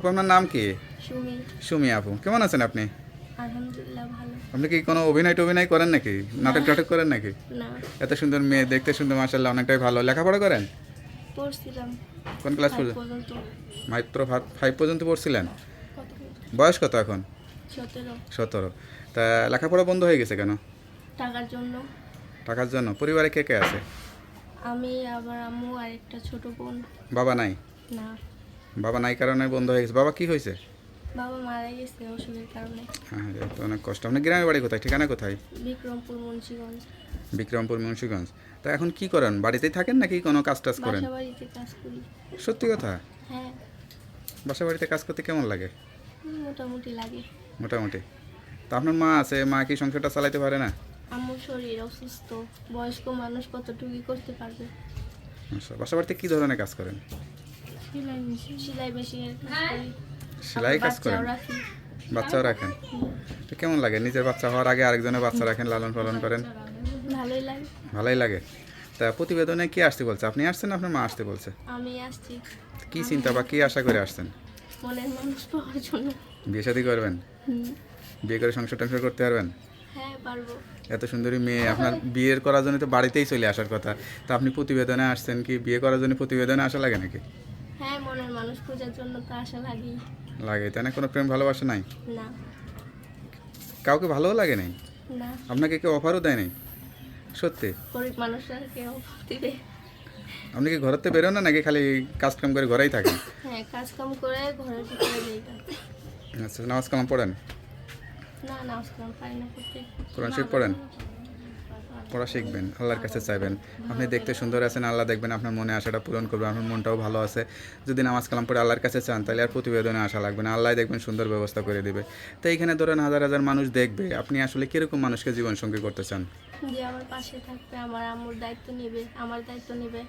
আপু, আপনার নাম কি? সুমি। আপু। কেমন আছেন আপনি? আপনি কি কোনো অভিনয় টভিনয় করেন নাকি? নাটক টাটক করেন নাকি? এত সুন্দর মেয়ে দেখতে সুন্দর মাসাল্লাহ অনেকটাই ভালো। লেখাপড়া করেন? কোন ক্লাস পর্যন্ত? মাত্র ফাইভ পর্যন্ত পড়ছিলেন? বয়স কত এখন? সতেরো। সতেরো। তা লেখাপড়া বন্ধ হয়ে গেছে কেন? টাকার জন্য। টাকার জন্য। পরিবারে কে কে আছে? আমি আবার আম্মু আর একটা ছোট বোন। বাবা নাই? না। বাবা নাই কারণে বন্ধ হয়ে গেছে। বাবা কি হয়েছে? বাবা মারা গেছে অসুখের কারণে। হ্যাঁ তো অনেক কষ্ট। আপনার গ্রামের বাড়ি কোথায়? ঠিকানা কোথায়? বিক্রমপুর মুন্সিগঞ্জ। বিক্রমপুর মুন্সিগঞ্জ। তা এখন কি করেন? বাড়িতেই থাকেন নাকি কোনো কাজ টাজ করেন? বাড়িতে কাজ করি। সত্যি কথা? হ্যাঁ। বাসা বাড়িতে কাজ করতে কেমন লাগে? মোটামুটি লাগে। মোটামুটি। তা আপনার মা আছে মা কি সংসারটা চালাইতে পারে না? আম্মুর শরীর অসুস্থ। বয়স্ক মানুষ কতটুকুই করতে পারবে? আচ্ছা, বাসা বাড়িতে কি ধরনের কাজ করেন? সেলাই মেশিন। সেলাই মেশিনের কাজ সেলাই করেন? বাচ্চাও রাখেন? তো কেমন লাগে? নিজের বাচ্চা হওয়ার আগে আরেকজনের বাচ্চা রাখেন লালন পালন করেন? ভালোই লাগে। ভালোই লাগে। তা প্রতিবেদনে কি আসতে বলছে? আপনি আসছেন না আপনার মা আসতে বলছে? আমি আসছি। কি চিন্তা বা কি আশা করে আসছেন? মনের মানুষ পাওয়ার জন্য। বিয়ে শাদী করবেন? বিয়ে করে সংসার টংসার করতে পারবেন? হ্যাঁ এত সুন্দরী মেয়ে আপনার বিয়ের করার জন্য তো বাড়িতেই চলে আসার কথা। তা আপনি প্রতিবেদনে আসছেন কি? বিয়ে করার জন্য প্রতিবেদনে আসা লাগে নাকি? হ্যাঁ মানুষ খোঁজার জন্য তো আশা লাগেই। লাগে তাই না? কোনো প্রেম ভালোবাসা নাই? না। কাউকে ভালোও লাগে নাই? না। আপনাকে কেউ অফারও দেয় নাই সত্যি? গরিব মানুষরা কেউ দিবে। আপনি কি ঘরেতে বেরোন না নাকি খালি কাজ কাম করে ঘরেই থাকেন? হ্যাঁ কাজ কাম করে ঘরের ভিতরে যাই আচ্ছা নামাজ কালাম পড়েন? না না আসলাম পারি না। কোরআন শরীফ পড়েন? পড়া শিখবেন আল্লাহর কাছে চাইবেন। আপনি দেখতে সুন্দর আছেন আল্লাহ দেখবেন আপনার মনে আশাটা পূরণ করবে আপনার মনটাও ভালো আছে। যদি নামাজ কালাম পড়ে আল্লাহর কাছে চান তাহলে আর প্রতিবেদনে আসা লাগবে না। আল্লাহ দেখবেন সুন্দর ব্যবস্থা করে দেবে। তো এইখানে ধরেন হাজার হাজার মানুষ দেখবে আপনি আসলে কীরকম মানুষকে জীবনসঙ্গী করতে চান? যে আমার পাশে থাকবে আমার আম্মুর দায়িত্ব নেবে আমার দায়িত্ব নেবে।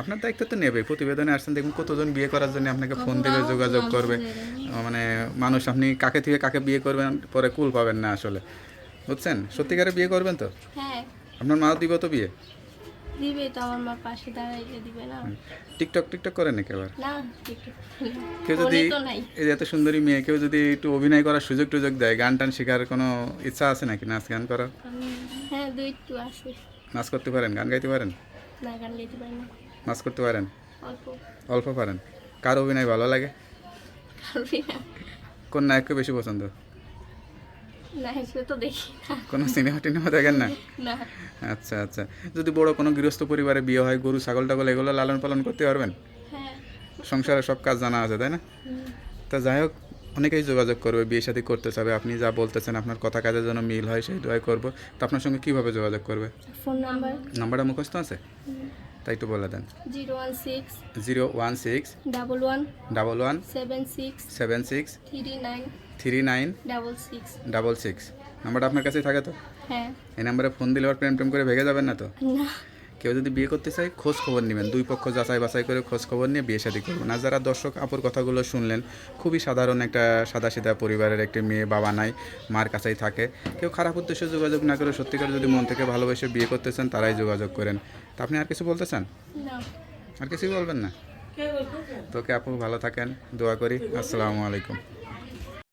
আপনার দায়িত্ব তো নেবে। প্রতিবেদনে আসছেন দেখুন কতজন বিয়ে করার জন্য আপনাকে ফোন দেবে যোগাযোগ করবে। মানে মানুষ আপনি কাকে থেকে কাকে বিয়ে করবেন পরে কুল পাবেন না আসলে। বুঝছেন? সত্যিকারে বিয়ে করবেন তো? হ্যাঁ আপনার মা দিব তো বিয়ে? দিবে তো আমার মা পাশে দাঁড়াইলে দিবে না। টিকটক টিকটক করেন নাকি আবার? না ঠিক কেউ যদি এই এত সুন্দরী মেয়ে কেউ যদি একটু অভিনয় করার সুযোগ টুযোগ দেয় গান টান শেখার কোনো ইচ্ছা আছে নাকি নাচ গান করার? হ্যাঁ দুই একটু আছে। নাচ করতে পারেন গান গাইতে পারেন? না গান গাইতে পারি না। নাচ করতে পারেন? অল্প। অল্প পারেন। কার অভিনয় ভালো লাগে? কোন নায়ককে বেশি পছন্দ? না হিসেবে তো দেখি না। কোনো সিনেমা টিনেমা দেখেন না? না। আচ্ছা আচ্ছা। যদি বড় কোনো গৃহস্থ পরিবারে বিয়ে হয় গরু ছাগল টাগল এগুলো লালন পালন করতে পারবেন? হ্যাঁ। সংসারে সব কাজ জানা আছে তাই না? তা যাই হোক অনেকেই যোগাযোগ করবে বিয়ে শাদী করতে চাবে আপনি যা বলতেছেন আপনার কথা কাজের জন্য মিল হয় সেই দোয়াই করব। তো আপনার সঙ্গে কীভাবে যোগাযোগ করবে? Phone number. নাম্বারটা মুখস্থ আছে? তাই একটু বলে দেন। Zero one six zero one six double one double one seven six seven six three nine three nine double six double six নাম্বারটা আপনার কাছেই থাকে তো? হ্যাঁ। এই নাম্বারে ফোন দিলে আবার প্রেম প্রেম করে ভেঙে যাবেন না তো? না। কেউ যদি বিয়ে করতে চায় খোঁজ খবর নেবেন। দুই পক্ষ যাচাই বাছাই করে খোঁজ খবর নিয়ে বিয়ে শাদী করবেন। আর যারা দর্শক আপুর কথাগুলো শুনলেন খুবই সাধারণ একটা সাদাসিধা পরিবারের একটি মেয়ে বাবা নাই মার কাছেই থাকে। কেউ খারাপ উদ্দেশ্যে যোগাযোগ না করে সত্যিকার যদি মন থেকে ভালোবেসে বিয়ে করতে চান তারাই যোগাযোগ করেন। তা আপনি আর কিছু বলতে চান? আর কিছুই বলবেন না? তোকে আপু ভালো থাকেন দোয়া করি। আসসালামু আলাইকুম।